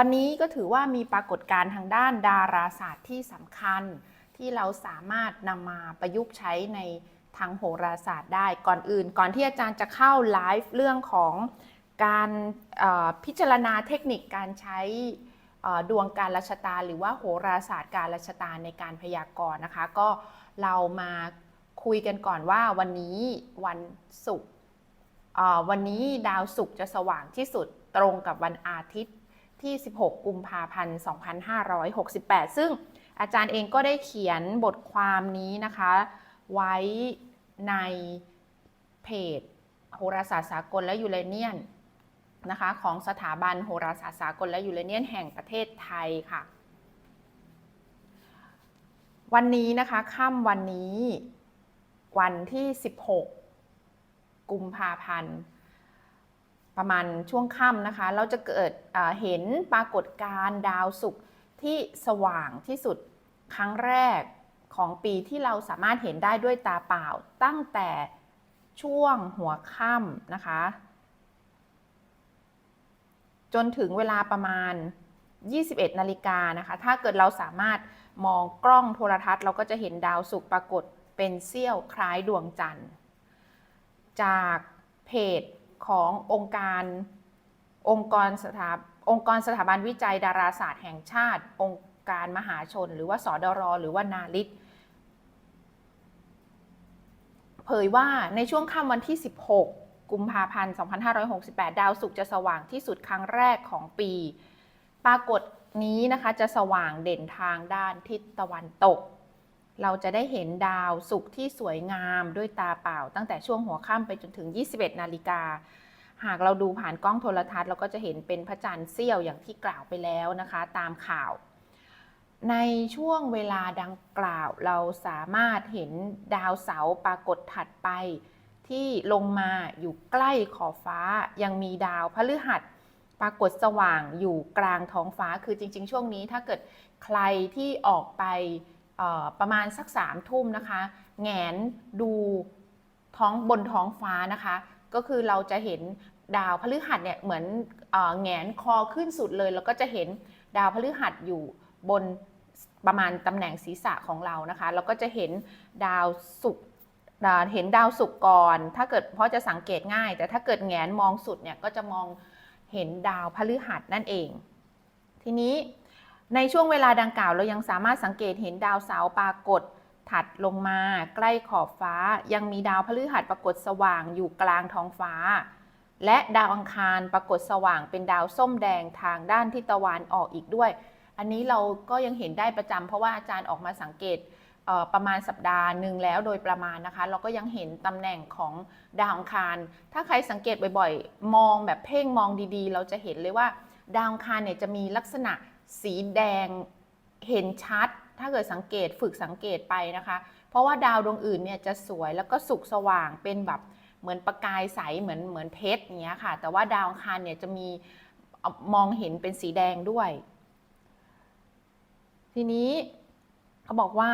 วันนี้ก็ถือว่ามีปรากฏการณ์ทางด้านดาราศาสตร์ที่สำคัญ ที่เราสามารถนำมาประยุกต์ใช้ในทางโหราศาสตร์ได้ก่อนอื่น ก่อนที่อาจารย์จะเข้าไลฟ์เรื่องของการพิจารณาเทคนิคการใช้ดวงการราชตา หรือว่าโหราศาสตร์การราชตาในการพยากรณ์นะคะ ก็เรามาคุยกันก่อนว่าวันนี้วันศุกร์วันนี้ดาวศุกร์จะสว่างที่สุดตรงกับวันอาทิตย์ ที่ 16 กุมภาพันธ์ 2568 ซึ่งอาจารย์เองก็ได้เขียนบทความนี้นะคะ ไว้ในเพจโหราศาสตร์สากลและยูเรเนียนนะคะของสถาบันโหราศาสตร์สากลและยูเรเนียนแห่งประเทศไทยค่ะ วันนี้นะคะค่ำวันนี้วันที่ 16 กุมภาพันธ์ ประมาณช่วงค่ำนะคะ เราจะเกิดเห็นปรากฏการณ์ดาวศุกร์ที่สว่างที่สุดครั้งแรกของปีที่เราสามารถเห็นได้ด้วยตาเปล่า ตั้งแต่ช่วงหัวค่ำนะคะ จนถึงเวลาประมาณ 21 นาฬิกานะคะ ถ้าเกิดเราสามารถมองกล้องโทรทัศน์ เราก็จะเห็นดาวศุกร์ปรากฏเป็นเสี้ยวคล้ายดวงจันทร์ จากเพจ ขององค์การองค์กรสถาองค์กรสถาบันวิจัยดาราศาสตร์แห่งชาติ องค์การมหาชน หรือว่าสอดร หรือว่านาลิตเผยว่าในช่วงค่ำวันที่ 16 กุมภาพันธ์ 2568 ดาวศุกร์จะสว่างที่สุดครั้งแรกของปี ปรากฏนี้นะคะจะสว่างเด่นทางด้านทิศตะวันตก เราจะได้เห็นดาวศุกที่สวยงามด้วยตาเปล่า ตั้งแต่ช่วงหัวค่ำไปจนถึง 21 นาฬิกา หากเราดูผ่านกล้องโทรทัศน์เราก็จะเห็นเป็นพระจันทร์เสี้ยวอย่างที่กล่าวไปแล้วนะคะ ตามข่าว ในช่วงเวลาดังกล่าวเราสามารถเห็นดาวเสาปรากฏถัดไป ที่ลงมาอยู่ใกล้ขอบฟ้ายังมีดาวพฤหัสปรากฏสว่างอยู่กลางท้องฟ้าคือจริง ๆ ช่วงนี้ถ้าเกิดใครที่ออกไป ประมาณสักสามทุ่มนะคะแงนดูท้องบนท้องฟ้านะคะ ก็คือเราจะเห็นดาวพฤหัสเนี่ยเหมือนอแงนคอขึ้นสุดเลย แล้วก็จะเห็นดาวพฤหัสอยู่บนประมาณตำแหน่งศีรษะของเรานะคะ แล้วก็จะเห็นดาวศุกร์เห็นดาวศุกร์ก่อน ถ้าเกิดเพราะจะสังเกตง่าย แต่ถ้าเกิดแงนมองสุดเนี่ยก็จะมองเห็นดาวพฤหัสนั่นเอง ทีนี้ ในช่วงเวลาดังกล่าวเรายังสามารถสังเกตเห็นดาวเสาร์ปรากฏถัดลงมา ใกล้ขอบฟ้า ยังมีดาวพฤหัสปรากฏสว่างอยู่กลางท้องฟ้า และดาวอังคารปรากฏสว่างเป็นดาวส้มแดงทางด้านทิศตะวันออกอีกด้วย อันนี้เราก็ยังเห็นได้ประจำเพราะว่าอาจารย์ออกมาสังเกตเประมาณสัปดาห์หนึ่งแล้วโดยประมาณนะคะ เราก็ยังเห็นตำแหน่งของดาวอังคาร ถ้าใครสังเกตบ่อยๆ มองแบบเพ่งมองดีๆ เราจะเห็นเลยว่า ดาวอังคารเนี่ยจะมีลักษณะ สีแดงเห็นชัด ถ้าเกิดสังเกตฝึกสังเกตไปนะคะ เพราะว่าดาวดวงอื่นเนี่ยจะสวยแล้วก็สุกสว่างเป็นแบบเหมือนประกายใสเหมือนเหมือนเพชรอย่างเงี้ยค่ะ แต่ว่าดาวคารเนี่ยจะมีมองเห็นเป็นสีแดงด้วย ทีนี้เขาบอกว่า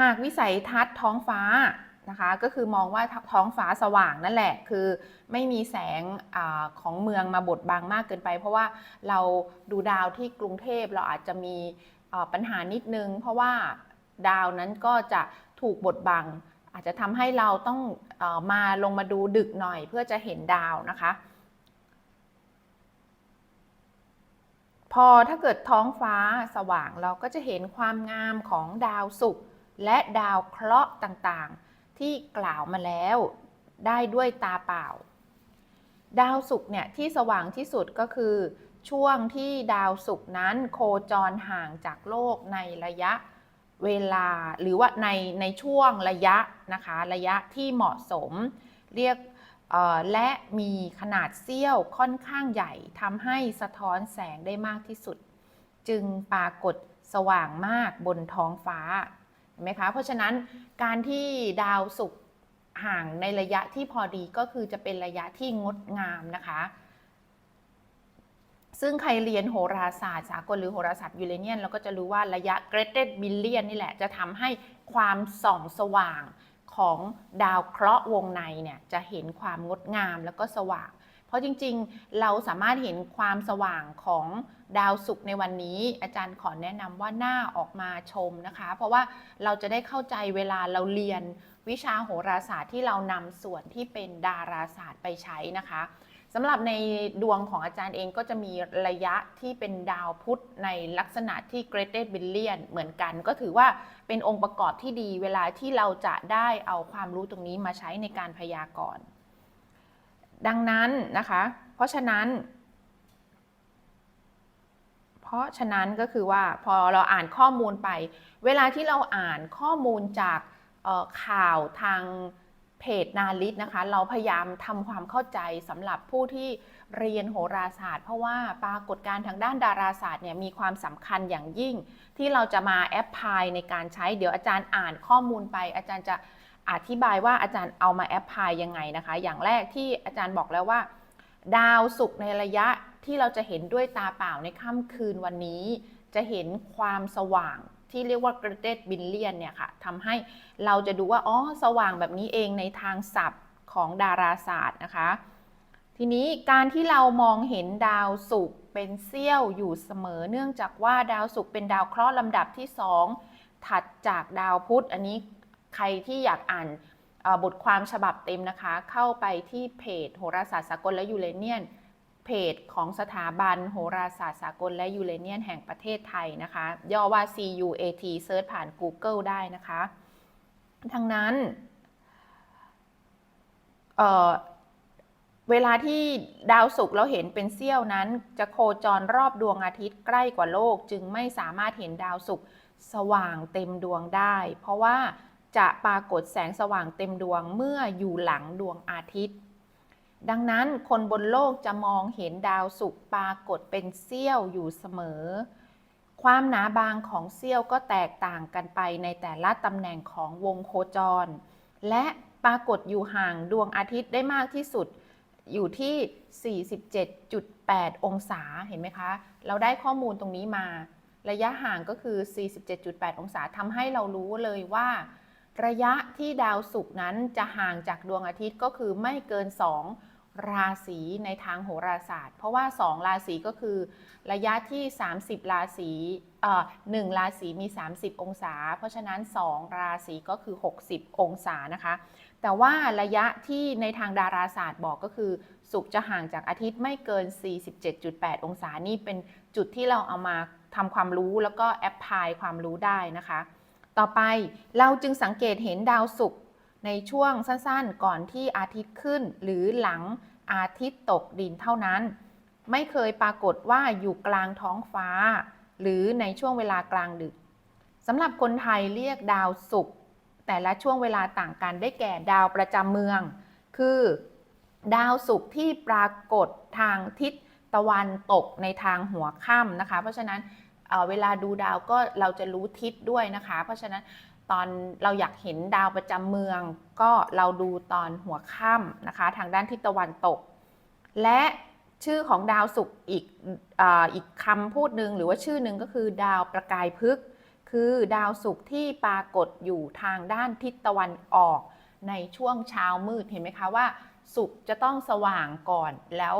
หากวิสัยทัศน์ท้องฟ้า นะคะก็คือมองว่าท้องฟ้าสว่างนั่นแหละ คือไม่มีแสงอของเมืองมาบดบังมากเกินไป เพราะว่าเราดูดาวที่กรุงเทพเราอาจจะมีปัญหานิดนึง เพราะว่าดาวนั้นก็จะถูกบดบัง อาจจะทำให้เราต้องอมาลงมาดูดึกหน่อย เพื่อจะเห็นดาวนะคะ พอถ้าเกิดท้องฟ้าสว่างเราก็จะเห็นความงามของดาวศุกร์และดาวเคราะห์ต่างๆ ที่กล่าวมาแล้วได้ด้วยตาเปล่า ดาวศุกร์เนี่ยที่สว่างที่สุดก็คือ ช่วงที่ดาวศุกร์นั้นโคจรห่างจากโลกในระยะเวลาหรือว่าในในช่วงระยะนะคะระยะที่เหมาะสมเรียกและมีขนาดเสี้ยวค่อนข้างใหญ่ทำให้สะท้อนแสงได้มากที่สุด จึงปรากฏสว่างมากบนท้องฟ้า เห็นไหมคะเพราะฉะนั้นการที่ดาวศุกร์ห่างในระยะที่พอดีก็คือจะเป็นระยะที่งดงามนะคะ ซึ่งใครเรียนโหราศาสตร์ สากลหรือโหราศาสตร์ยูเรเนียนเราก็จะรู้ว่าระยะ greater billion นี่แหละจะทำให้ความส่องสว่างของดาวเคราะห์วงในเนี่ยจะเห็นความงดงามแล้วก็สว่าง ราะจริงๆ เราสามารถเห็นความสว่างของดาวศุกร์ในวันนี้ อาจารย์ขอแนะนำว่าหน้าออกมาชมนะคะ เพราะว่าเราจะได้เข้าใจเวลาเราเรียนวิชาโหราศาสตร์ที่เรานำส่วนที่เป็นดาราศาสตร์ไปใช้นะคะสำหรับในดวงของอาจารย์เองก็จะมีระยะที่เป็นดาวพุธในลักษณะที่ Greater Billion เหมือนกัน ก็ถือว่าเป็นองค์ประกอบที่ดีเวลาที่เราจะได้เอาความรู้ตรงนี้มาใช้ในการพยากรณ์ ดังนั้นนะคะ เพราะฉะนั้น เพราะฉะนั้นก็คือว่าพอเราอ่านข้อมูลไป เวลาที่เราอ่านข้อมูลจากข่าวทางเพจนาลิศนะคะ เราพยายามทำความเข้าใจสำหรับผู้ที่เรียนโหราศาสตร์ เพราะว่าปรากฏการณ์ทางด้านดาราศาสตร์เนี่ยมีความสำคัญอย่างยิ่ง ที่เราจะมาแอปพลายในการใช้เดี๋ยวอาจารย์อ่านข้อมูลไป อาจารย์จะ อธิบายว่าอาจารย์เอามาแอปพลายยังไงนะคะ อย่างแรกที่อาจารย์บอกแล้วว่า ดาวศุกร์ในระยะที่เราจะเห็นด้วยตาเปล่าในค่ำคืนวันนี้ จะเห็นความสว่างที่เรียกว่า Greater Billion เนี่ยค่ะทำให้เราจะดูว่าอ๋อสว่างแบบนี้เองในทางศัพท์ของดาราศาสตร์นะคะ ทีนี้การที่เรามองเห็นดาวศุกร์เป็นเสี้ยวอยู่เสมอ เนื่องจากว่าดาวศุกร์เป็นดาวเคราะห์ลำดับที่ 2 ถัดจากดาวพุธอันนี้ ใครที่อยากอ่านบทความฉบับเต็มนะคะ เข้าไปที่เพจโหราศาสตร์สากลและยูเรเนียน เพจของสถาบันโหราศาสตร์สากลและยูเรเนียนแห่งประเทศไทยนะคะ ย่อว่า CUAT เซิร์ชผ่าน Google ได้นะคะ ทั้งนั้นเเวลาที่ดาวศุกร์เราเห็นเป็นเสี้ยวนั้น จะโคจรรอบดวงอาทิตย์ใกล้กว่าโลก จึงไม่สามารถเห็นดาวศุกร์สว่างเต็มดวงได้ เพราะว่า จะปรากฏแสงสว่างเต็มดวงเมื่ออยู่หลังดวงอาทิตย์ ดังนั้นคนบนโลกจะมองเห็นดาวศุกร์ปรากฏเป็นเสี้ยวอยู่เสมอ ความหนาบางของเสี้ยวก็แตกต่างกันไปในแต่ละตำแหน่งของวงโคจร และปรากฏอยู่ห่างดวงอาทิตย์ได้มากที่สุดอยู่ที่ 47.8 องศา เห็นไหมคะ เราได้ข้อมูลตรงนี้มา ระยะห่างก็คือ 47.8 องศาทำให้เรารู้เลยว่า ระยะที่ดาวศุกร์นั้นจะห่างจากดวงอาทิตย์ก็คือไม่เกิน 2 ราศีในทางโหราศาสตร์ เพราะว่า 2 ราศีก็คือ ระยะที่ 30 ราศีเอ่อหนึ่งราศีมี 30 องศา เพราะฉะนั้น 2 ราศีก็คือ 60 องศานะคะ แต่ว่าระยะที่ในทางดาราศาสตร์บอกก็คือศุกร์จะห่างจากอาทิตย์ไม่เกิน 47.8 องศานี่เป็นจุดที่เราเอามาทำความรู้แล้วก็แอปพลายความรู้ได้นะคะ ต่อไปเราจึงสังเกตเห็นดาวศุกร์ในช่วงสั้นๆ ก่อนที่อาทิตย์ขึ้น หรือหลังอาทิตย์ตกดินเท่านั้น ไม่เคยปรากฏว่าอยู่กลางท้องฟ้า หรือในช่วงเวลากลางดึกสำหรับคนไทยเรียกดาวศุกร์แต่ละช่วงเวลาต่างกันได้แก่ดาวประจำเมือง คือ ดาวศุกร์ที่ปรากฏทางทิศตะวันตกในทางหัวค่ำนะคะ เพราะฉะนั้น เวลาดูดาวก็เราจะรู้ทิศด้วยนะคะ เพราะฉะนั้นตอนเราอยากเห็นดาวประจำเมือง ก็เราดูตอนหัวค่ำนะคะ ทางด้านทิศตะวันตก และชื่อของดาวศุกร์อีกออีกคำพูดหนึ่งหรือว่าชื่อหนึ่งก็คือดาวประกายพฤกษ์คือดาวศุกร์ที่ปรากฏอยู่ทางด้านทิศตะวันออกในช่วงเช้ามืดเห็นไหมคะว่าศุกร์จะต้องสว่างก่อนแล้ว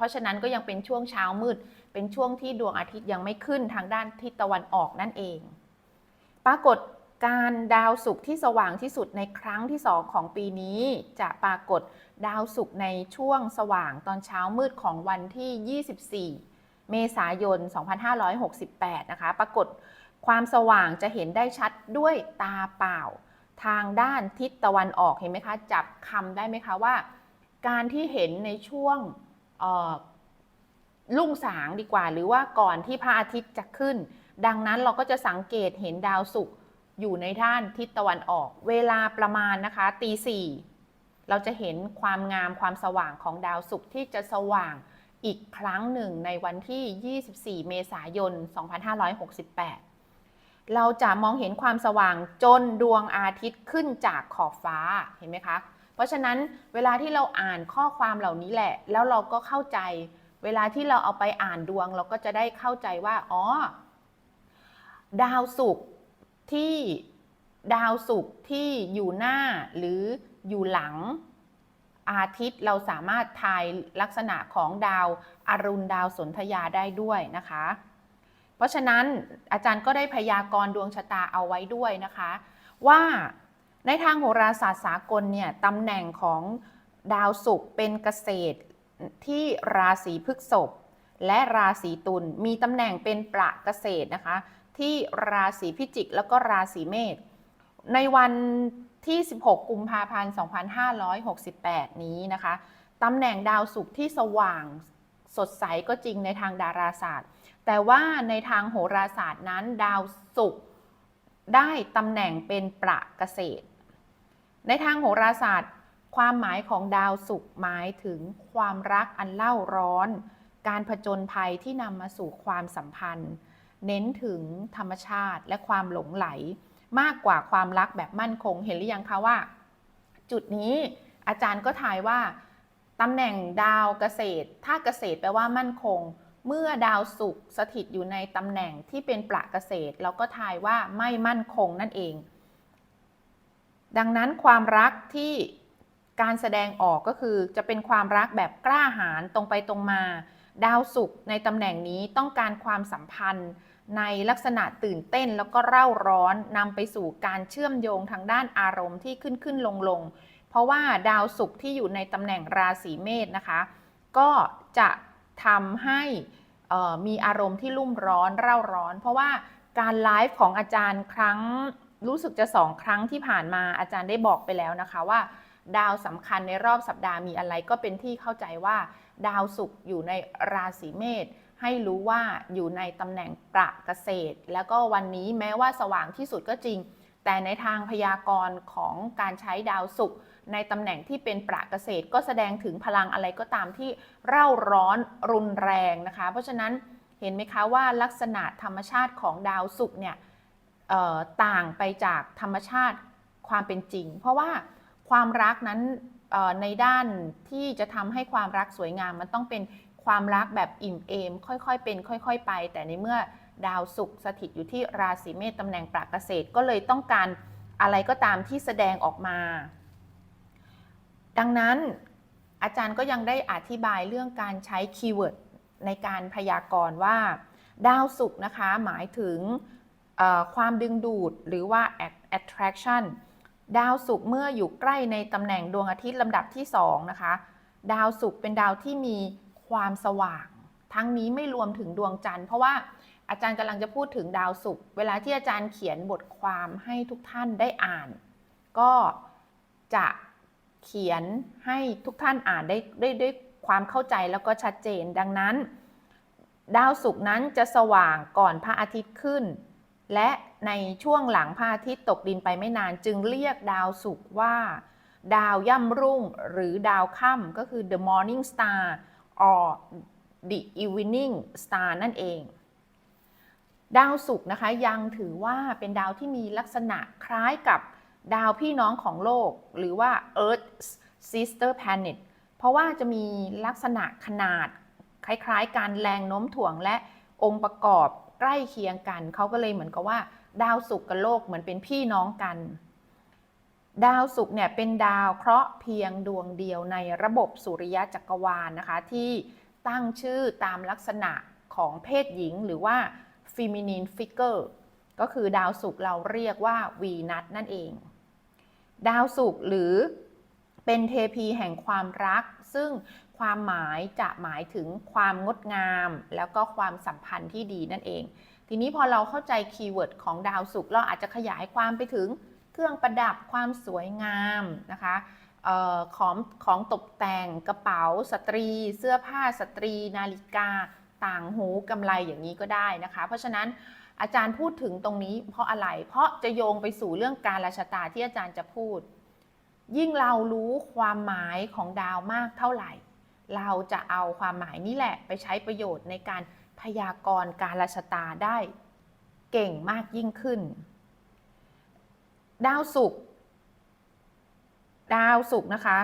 เพราะฉะนั้นก็ยังเป็นช่วงเช้ามืด เป็นช่วงที่ดวงอาทิตย์ยังไม่ขึ้นทางด้านทิศตะวันออกนั่นเอง ปรากฏการดาวศุกร์ที่สว่างที่สุดในครั้งที่สองของปีนี้ จะปรากฏดาวศุกร์ในช่วงสว่างตอนเช้ามืดของวันที่ 24 เมษายน 2568 นะคะ ปรากฏความสว่างจะเห็นได้ชัดด้วยตาเปล่า ทางด้านทิศตะวันออกเห็นไหมคะ จับคำได้ไหมคะว่า การที่เห็นในช่วง รุ่งสางดีกว่า หรือว่าก่อนที่พระอาทิตย์จะขึ้น ดังนั้นเราก็จะสังเกตเห็นดาวศุกร์อยู่ในด้านทิศตะวันออก เวลาประมาณนะคะตีสี่เราจะเห็นความงามความสว่างของดาวศุกร์ที่จะสว่างอีกครั้งหนึ่งในวันที่ 24 เมษายน 2568 เราจะมองเห็นความสว่างจนดวงอาทิตย์ขึ้นจากขอบฟ้าเห็นไหมคะ เพราะฉะนั้นเวลาที่เราอ่านข้อความเหล่านี้แหละ แล้วเราก็เข้าใจ เวลาที่เราเอาไปอ่านดวง เราก็จะได้เข้าใจว่าอ๋อดาวศุกร์ที่ดาวศุกร์ที่อยู่หน้าหรืออยู่หลังอาทิตย์เราสามารถทายลักษณะของดาวอารุณดาวสนธยาได้ด้วยนะคะ เพราะฉะนั้นอาจารย์ก็ได้พยากรณ์ดวงชะตาเอาไว้ด้วยนะคะ ว่าในทางโหราศาสตร์สากลเนี่ยตำแหน่งของดาวศุกร์เป็นเกษตรที่ราศีพฤษภและราศีตุลมีตำแหน่งเป็นประเกษตรนะคะ ที่ราศีพิจิกแล้วก็ราศีเมษในวันที่ 16 กุมภาพันธ์ 2568 นี้นะคะตำแหน่งดาวศุกร์ที่สว่างสดใสก็จริงในทางดาราศาสตร์ แต่ว่าในทางโหราศาสตร์นั้นดาวศุกร์ได้ตำแหน่งเป็นประเกษตร ในทางโหราศาสตร์ ความหมายของดาวศุกร์หมายถึงความรักอันเล่าร้อน การผจญภัยที่นำมาสู่ความสัมพันธ์ เน้นถึงธรรมชาติและความหลงไหล มากกว่าความรักแบบมั่นคงเห็นหรือยังคะว่า จุดนี้อาจารย์ก็ทายว่าตำแหน่งดาวเกษตร ถ้าเกษตรแปลว่ามั่นคง เมื่อดาวศุกร์สถิตอยู่ในตำแหน่งที่เป็นประเกษตร เราก็ทายว่าไม่มั่นคงนั่นเอง ดังนั้นความรักที่การแสดงออกก็คือจะเป็นความรักแบบกล้าหาญตรงไปตรงมา ดาวศุกร์ในตำแหน่งนี้ต้องการความสัมพันธ์ ในลักษณะตื่นเต้นแล้วก็เร่าร้อนนำไปสู่การเชื่อมโยงทางด้านอารมณ์ที่ขึ้นขึ้นลงลงเพราะว่าดาวศุกร์ที่อยู่ในตำแหน่งราศีเมษนะคะ ก็จะ ทำให้มีอารมณ์ที่รุ่มร้อนเร่าร้อน เพราะว่าการไลฟ์ของอาจารย์ครั้งรู้สึกจะสองครั้งที่ผ่านมาอาจารย์ได้บอกไปแล้วนะคะว่า ดาวสำคัญในรอบสัปดาห์มีอะไรก็เป็นที่เข้าใจว่า ดาวศุกร์อยู่ในราศีเมษให้รู้ว่าอยู่ในตำแหน่งประเกษตร แล้วก็วันนี้แม้ว่าสว่างที่สุดก็จริง แต่ในทางพยากรณ์ของการใช้ดาวศุกร์ ในตำแหน่งที่เป็นประเกษตรก็แสดงถึงพลังอะไรก็ตามที่เร่าร้อนรุนแรงนะคะ เพราะฉะนั้นเห็นไหมคะว่าลักษณะธรรมชาติของดาวศุกร์เนี่ยต่างไปจากธรรมชาติความเป็นจริง เพราะว่าความรักนั้นในด้านที่จะทำให้ความรักสวยงามมันต้องเป็นความรักแบบอิ่มเอม ค่อยๆเป็น ค่อย ๆ ไป แต่ในเมื่อดาวศุกร์สถิตอยู่ที่ราศีเมษตำแหน่งปราเกษตรก็เลยต้องการอะไรก็ตามที่แสดงออกมา ดังนั้นอาจารย์ก็ยังได้อธิบายเรื่องการใช้คีย์เวิร์ดในการพยากรณ์ว่า ดาวศุกร์นะคะ หมายถึงความดึงดูดหรือว่า attraction ดาวศุกร์เมื่ออยู่ใกล้ในตำแหน่งดวงอาทิตย์ลำดับที่ 2 นะคะ ดาวศุกร์เป็นดาวที่มีความสว่าง ทั้งนี้ไม่รวมถึงดวงจันทร์เพราะว่าอาจารย์กำลังจะพูดถึงดาวศุกร์เวลาที่อาจารย์เขียนบทความให้ทุกท่านได้อ่าน ก็จะ เขียนให้ทุกท่านอ่านได้ด้วยด้วยความเข้าใจแล้วก็ชัดเจน ดังนั้น ดาวศุกร์นั้นจะสว่างก่อนพระอาทิตย์ขึ้น และในช่วงหลังพระอาทิตย์ตกดินไปไม่นานจึงเรียกดาวศุกร์ว่า ดาวย่ำรุ่งหรือดาวค่ำก็คือ the morning star or the evening star นั่นเอง ดาวศุกร์นะคะยังถือว่าเป็นดาวที่มีลักษณะคล้ายกับ ดาวพี่น้องของโลก หรือว่า Earth sister planet เพราะว่าจะมีลักษณะขนาด คล้ายๆการแรงโน้มถ่วงและองค์ประกอบใกล้เคียงกัน เขาก็เลยเหมือนกับว่า ดาวศุกร์กับโลกเหมือนเป็นพี่น้องกัน ดาวศุกร์เนี่ยเป็นดาวเคราะห์เพียงดวงเดียวในระบบสุริยะจักรวาลนนะคะ ที่ตั้งชื่อตามลักษณะของเพศหญิงหรือว่า feminine figure ก็คือดาวศุกร์เราเรียกว่าวีนัสนั่นเอง ดาวศุกร์หรือเป็นเทพีแห่งความรัก ซึ่งความหมายจะหมายถึงความงดงาม แล้วก็ความสัมพันธ์ที่ดีนั่นเอง ทีนี้พอเราเข้าใจคีย์เวิร์ดของดาวศุกร์เราอาจจะขยายความไปถึงเครื่องประดับความสวยงามนะคะออของของตกแต่งกระเป๋าสตรี เสื้อผ้าสตรี นาฬิกา ต่างหูกำไรอย่างนี้ก็ได้นะคะ เพราะฉะนั้น อาจารย์พูดถึงตรงนี้ เพราะอะไร เพราะจะโยงไปสู่เรื่องการราชตาที่อาจารย์จะพูด ยิ่งเรารู้ความหมายของดาวมากเท่าไหร่ เราจะเอาความหมายนี้แหละไปใช้ประโยชน์ในการพยากรณ์การราชตาได้เก่งมากยิ่งขึ้น ดาวศุกร์ดาวศุกร์นะคะ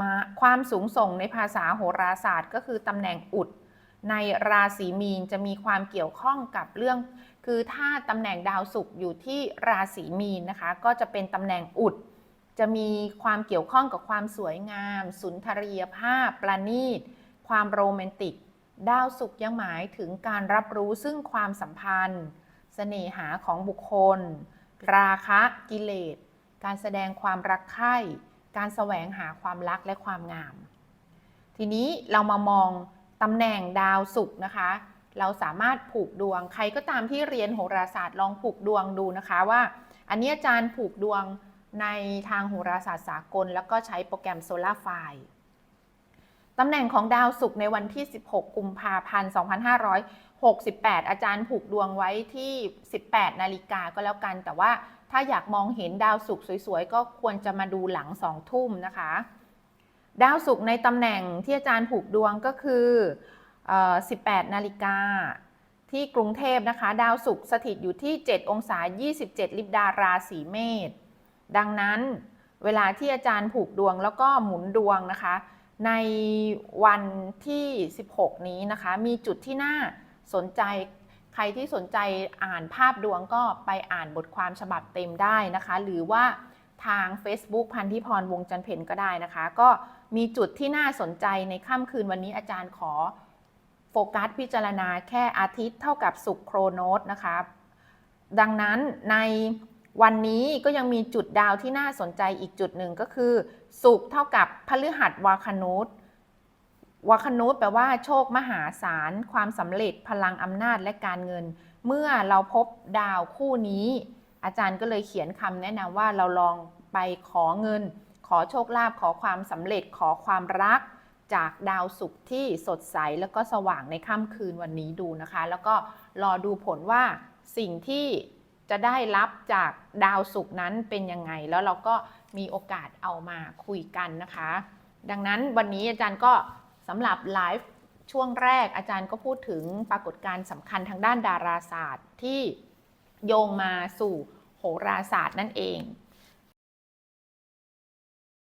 มาความสูงส่งในภาษาโหราศาสตร์ ก็คือตำแหน่งอุด ในราศีมีนจะมีความเกี่ยวข้องกับเรื่อง คือถ้าตำแหน่งดาวศุกร์อยู่ที่ราศีมีนนะคะ ก็จะเป็นตำแหน่งอุด จะมีความเกี่ยวข้องกับความสวยงาม สุนทรียภาพ ประณีต ความโรแมนติก ดาวศุกร์ยังหมายถึงการรับรู้ซึ่งความสัมพันธ์เสน่หาของบุคคล ราคะกิเลส การแสดงความรักใคร่ การแสวงหาความรักและความงาม ทีนี้เรามามองตำแหน่งดาวศุกร์นะคะ เราสามารถผูกดวง ใครก็ตามที่เรียนโหราศาสตร์ลองผูกดวงดูนะคะว่า อันนี้อาจารย์ผูกดวงในทางโหราศาสตร์สากล แล้วก็ใช้โปรแกรมโซลาไฟล์ตำแหน่งของดาวศุกร์ในวันที่ 16 กุมภาพันธ์ 2568 อาจารย์ผูกดวงไว้ที่ 18 นาฬิกาก็แล้วกัน แต่ว่าถ้าอยากมองเห็นดาวศุกร์สวยๆ ก็ควรจะมาดูหลัง 2 ทุ่มนะคะ ดาวศุกร์ในตำแหน่งที่อาจารย์ผูกดวงก็คือ 18 นาฬิกา ที่กรุงเทพนะคะ ดาวศุกร์สถิตอยู่ที่ 7 องศา 27 ลิบดาราศีเมษดังนั้นเวลาที่อาจารย์ผูกดวงแล้วก็หมุนดวงนะคะ ในวันที่ 16 นี้นะคะ มีจุดที่น่าสนใจใครที่สนใจอ่านภาพดวงก็ไปอ่านบทความฉบับเต็มได้นะคะ หรือว่าทาง Facebook พันธิพรวงจันเพ็ญก็ได้นะคะ ก็มีจุดที่น่าสนใจในค่ำคืนวันนี้อาจารย์ขอ โฟกัสพิจารณาแค่อาทิตย์เท่ากับสุขโครโนสนะคะดังนั้นในวันนี้ก็ยังมีจุดดาวที่น่าสนใจอีกจุดหนึ่งก็คือสุขเท่ากับพฤหัสวาคนุตวาคนุตแปลว่าโชคมหาศาล ความสำเร็จพลังอำนาจและการเงิน เมื่อเราพบดาวคู่นี้ อาจารย์ก็เลยเขียนคำแนะนำว่าเราลองไปขอเงิน ขอโชคลาภขอความสำเร็จขอความรัก จากดาวศุกร์ที่สดใสแล้วก็สว่างในค่ำคืนวันนี้ดูนะคะ แล้วก็รอดูผลว่าสิ่งที่จะได้รับจากดาวศุกร์นั้นเป็นยังไง แล้วเราก็มีโอกาสเอามาคุยกันนะคะ ดังนั้นวันนี้อาจารย์ก็สำหรับไลฟ์ช่วงแรกอาจารย์ก็พูดถึงปรากฏการณ์สำคัญทางด้านดาราศาสตร์ที่โยงมาสู่โหราศาสตร์นั่นเอง